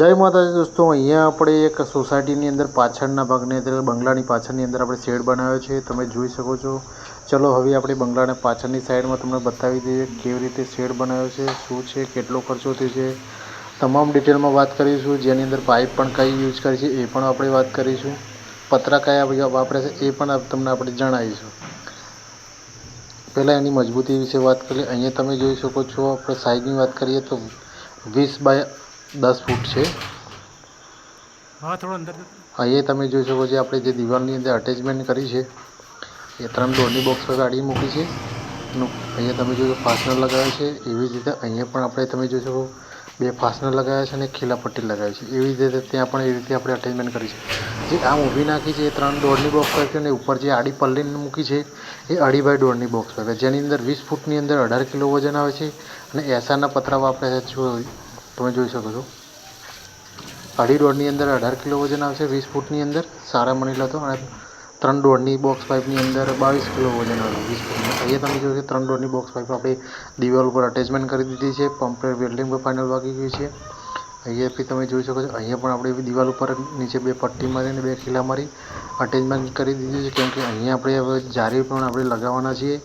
જય માતાજી દોસ્તો, અહીંયા આપણે એક સોસાયટીની અંદર પાછળના ભાગની અંદર, બંગલાની પાછળની અંદર આપણે શેડ બનાવ્યો છે, તમે જોઈ શકો છો. ચલો, હવે આપણે બંગલાને પાછળની સાઈડમાં તમને બતાવી દઈએ કેવી રીતે શેડ બનાવ્યો છે, શું છે, કેટલો ખર્ચો થયો છે. તમામ ડિટેલમાં વાત કરીશું, જેની અંદર પાઇપ પણ કઈ યુઝ કરી છે, એ પણ આપણે વાત કરીશું. પતરા કયા વાપરે છે, એ પણ તમને આપણે જણાવીશું. પહેલાં એની મજબૂતી વિશે વાત કરીએ, અહીંયા તમે જોઈ શકો છો, આપણે સાઈઝની વાત કરીએ તો વીસ બાય દસ ફૂટ છે. હા થોડો અંદર અહીંયા તમે જોઈ શકો છો આપણે જે દિવાલની અંદર અટેચમેન્ટ કરી છે એ ત્રણ ડોરની બોક્સ પર ગાડી મૂકી છે. અહીંયા તમે જોઈ ફાસ્ટનર લગાવ્યા છે એવી જ રીતે અહીંયા પણ આપણે તમે જોઈ શકો બે ફાસ્ટનર લગાવ્યા છે અને ખીલા પટ્ટી લગાવી છે. એવી જ રીતે ત્યાં પણ એ રીતે આપણે અટેચમેન્ટ કરી છે. જે આમ ઊભી નાખી છે એ ત્રણ દોરની બોક્સ પર અને ઉપર જે આડી પલ્લી મૂકી છે એ અઢી બાય દોઢની બોક્સ પર. જેની અંદર વીસ ફૂટની અંદર અઢાર કિલો વજન આવે છે અને એસાના પતરા વાપર્યા છે જો તમે જોઈ શકો છો. અઢી દોઢની અંદર અઢાર કિલો વજન આવશે, વીસ ફૂટની અંદર સારા લો તો, અને ત્રણ દોઢની બોક્સ પાઇપની અંદર બાવીસ કિલો વજન આવે, વીસ ફૂટની. અહીંયા તમે જોયું કે ત્રણ દોઢની બોક્સ પાઇપ આપણે દિવાલ ઉપર અટેચમેન્ટ કરી દીધી છે પમ્પલેટ વેલ્ડિંગ પર ફાઇનલ વાગી ગયું છે. અહીંયા બી તમે જોઈ શકો છો, અહીંયા પણ આપણે દિવાલ ઉપર નીચે બે પટ્ટી મારી અને બે ખીલા મારી અટેચમેન્ટ કરી દીધી છે, કેમ કે અહીંયા આપણે હવે જારી પણ આપણે લગાવવાના છીએ.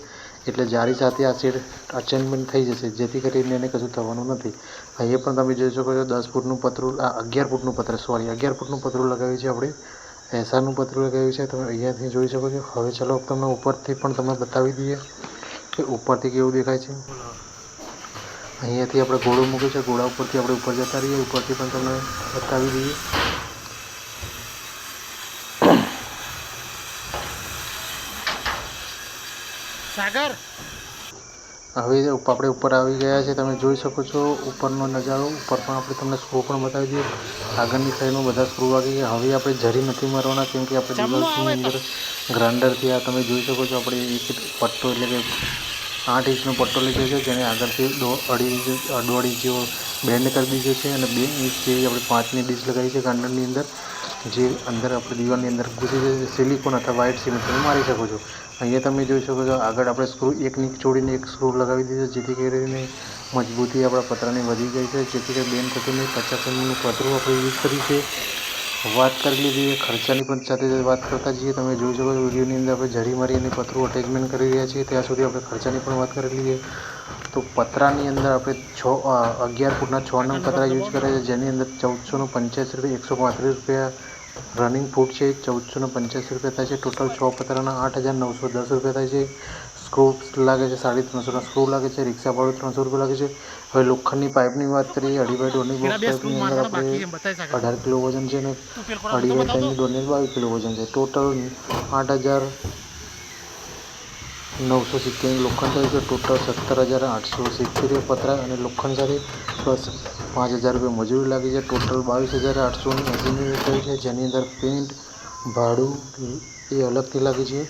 એટલે જારી સાથે આ સીડ અટેચમેન્ટ થઈ જશે. જેથી કરીને એને કશું થવાનું નથી. અહીંયા પણ તમે જોઈ શકો છો, દસ ફૂટનું પતરું આ અગિયાર ફૂટનું પત્ર સોરી અગિયાર ફૂટનું પતરું લગાવ્યું છે આપણે. એસાનું પતરું લગાવ્યું છે. તમે અહીંયાથી જોઈ શકો છો. હવે ચલો તમને ઉપરથી પણ તમને બતાવી દઈએ કે ઉપરથી કેવું દેખાય છે. અહીંયાથી આપણે ઘોડો મૂક્યો છે. ઘોડા ઉપરથી આપણે ઉપર જતા રહીએ. ઉપરથી પણ તમને બતાવી દઈએ. સાગર? હવે આપણે ઉપર આવી ગયા છે તમે જોઈ શકો છો ઉપરનો નજારો. ઉપર પણ આપણે તમને સ્ક્રૂ પણ બતાવી દઈએ. આગળની સાઈડમાં બધા સ્ક્રૂ વાગી ગયા. હવે આપણે જરી નથી મારવાના કેમ કે આપણે દિવાલની અંદર ગ્રાઇન્ડરથી આ તમે જોઈ શકો છો આપણે એક પટ્ટો એટલે કે આઠ ઇંચનો પટ્ટો લીધો છે જેને આગળથી દો અઢી ઇંચ દોઢ ઇંચ જેવો બેન્ડ કરી દીધો છે અને બે ઇંચ જેવી આપણે પાંચની ડીશ લગાવી છે ગ્રાઇન્ડરની અંદર. જે અંદર આપણે દિવાલની અંદર ઘૂસી જશે સિલિકોન અથવા વ્હાઇટ સિમેન્ટ તમે મારી શકો છો. અહીંયા તમે જોઈ શકો છો, આગળ આપણે સ્ક્રૂ એક નીચ છોડીને એક સ્ક્રૂ લગાવી દીધો, જેથી કરીને મજબૂતી આપણા પતરાની વધી ગઈ છે. જેથી કરી બેન થતું નહીં પચાસ એમનું પતરું આપણે યુઝ કર્યું છે. વાત કરી લીધી ખર્ચાની પણ સાથે વાત કરતા જઈએ. તમે જોઈ શકો વિડીયોની અંદર આપણે જરી મારી અને પથરું અટેચમેન્ટ કરી રહ્યા છીએ. ત્યાં સુધી આપણે ખર્ચાની પણ વાત કરી લઈએ. તો પતરાની અંદર આપણે છ અગિયાર ફૂટના છ નંગ પતરા યુઝ કરે છે, જેની અંદર ચૌદસો ને પંચ્યાસી રૂપિયા, એકસો પાંત્રીસ રૂપિયા રનિંગ ફૂટ છે ચૌદસો ને પંચ્યાસી રૂપિયા થાય છે. ટોટલ છ પતરાના આઠ હજાર નવસો દસ રૂપિયા થાય છે. સ્ક્રૂ લાગે છે સાડી ત્રણસોના સ્ક્રૂ લાગે છે રિક્ષા ભાડું ત્રણસો રૂપિયા લાગે છે. હવે લોખંડની પાઇપની વાત કરીએ અઢી બાય ડોની બોક્સ પાઇપની અંદર આપણે અઢાર કિલો વજન છે ને તું પેલ અઢી બાય ટાઈમની ડોની બાવીસ કિલો વજન છે. ટોટલ આઠ હજાર નવસો સિત્તેર લોખંડ થયું છે ટોટલ સત્તર હજાર આઠસો સિત્તેર પતરા અને લોખંડ સાથે પ્લસ પાંચ હજાર રૂપિયા મજૂરી લાગી છે. ટોટલ બાવીસ હજાર આઠસોની એસી થયું છે જેની અંદર પેન્ટ ભાડું એ અલગથી લાગે છે.